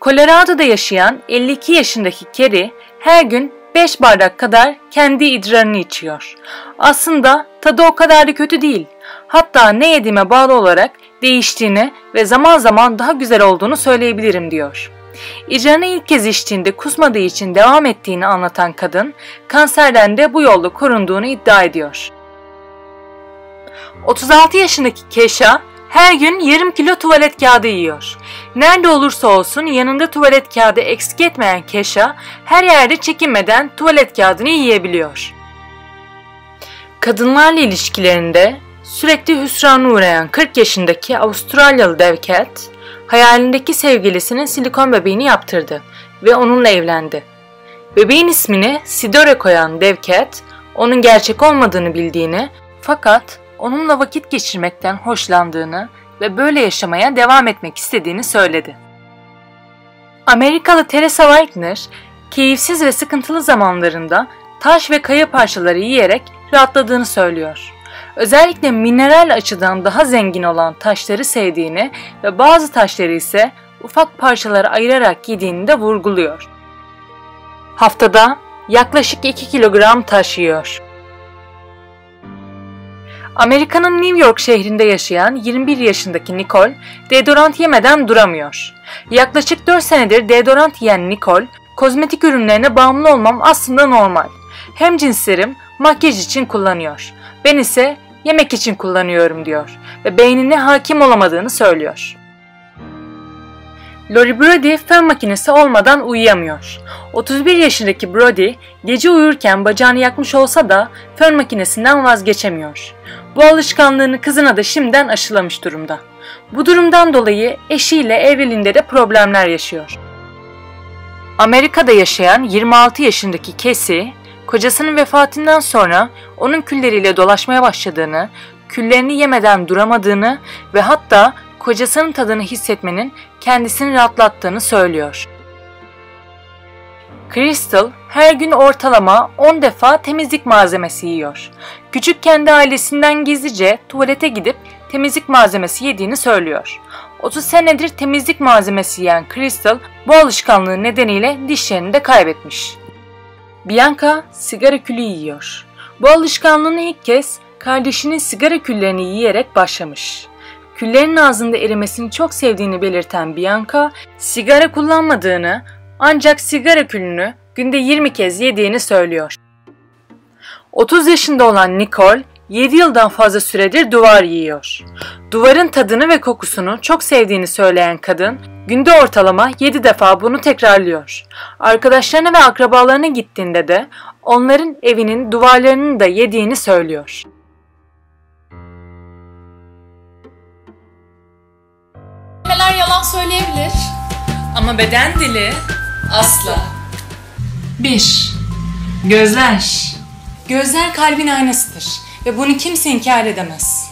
Colorado'da yaşayan 52 yaşındaki Kerry her gün 5 bardak kadar kendi idrarını içiyor. Aslında tadı o kadar da kötü değil. Hatta ne yediğime bağlı olarak değiştiğini ve zaman zaman daha güzel olduğunu söyleyebilirim diyor. İdrarını ilk kez içtiğinde kusmadığı için devam ettiğini anlatan kadın kanserden de bu yolda korunduğunu iddia ediyor. 36 yaşındaki Keşa her gün yarım kilo tuvalet kağıdı yiyor. Nerede olursa olsun yanında tuvalet kağıdı eksik etmeyen Keşa her yerde çekinmeden tuvalet kağıdını yiyebiliyor. Kadınlarla ilişkilerinde sürekli hüsrana uğrayan 40 yaşındaki Avustralyalı dev Cat, hayalindeki sevgilisinin silikon bebeğini yaptırdı ve onunla evlendi. Bebeğin ismini Sidore koyan dev Cat, onun gerçek olmadığını bildiğini fakat onunla vakit geçirmekten hoşlandığını ve böyle yaşamaya devam etmek istediğini söyledi. Amerikalı Teresa Wagner, keyifsiz ve sıkıntılı zamanlarında taş ve kaya parçaları yiyerek rahatladığını söylüyor. Özellikle mineral açıdan daha zengin olan taşları sevdiğini ve bazı taşları ise ufak parçalara ayırarak yediğini de vurguluyor. Haftada yaklaşık 2 kilogram taş yiyor. Amerika'nın New York şehrinde yaşayan 21 yaşındaki Nicole, deodorant yemeden duramıyor. Yaklaşık 4 senedir deodorant yiyen Nicole, kozmetik ürünlerine bağımlı olmam aslında normal. Hem cinslerim makyaj için kullanıyor. Ben ise yemek için kullanıyorum diyor ve beynine hakim olamadığını söylüyor. Lori Brody fön makinesi olmadan uyuyamıyor. 31 yaşındaki Brody gece uyurken bacağını yakmış olsa da fön makinesinden vazgeçemiyor. Bu alışkanlığını kızına da şimdiden aşılamış durumda. Bu durumdan dolayı eşiyle evliliğinde de problemler yaşıyor. Amerika'da yaşayan 26 yaşındaki Casey, kocasının vefatından sonra onun külleriyle dolaşmaya başladığını, küllerini yemeden duramadığını ve hatta kocasının tadını hissetmenin kendisini rahatlattığını söylüyor. Crystal her gün ortalama 10 defa temizlik malzemesi yiyor. Küçük kendi ailesinden gizlice tuvalete gidip temizlik malzemesi yediğini söylüyor. 30 senedir temizlik malzemesi yiyen Crystal bu alışkanlığı nedeniyle dişlerini de kaybetmiş. Bianca sigara külü yiyor. Bu alışkanlığını ilk kez kardeşinin sigara küllerini yiyerek başlamış. Küllerin ağzında erimesini çok sevdiğini belirten Bianca, sigara kullanmadığını ancak sigara külünü günde 20 kez yediğini söylüyor. 30 yaşında olan Nicole 7 yıldan fazla süredir duvar yiyor. Duvarın tadını ve kokusunu çok sevdiğini söyleyen kadın günde ortalama 7 defa bunu tekrarlıyor. Arkadaşlarına ve akrabalarına gittiğinde de onların evinin duvarlarını da yediğini söylüyor. Ama beden dili Asla. 1. Gözler Gözler kalbin aynasıdır ve bunu kimse inkar edemez.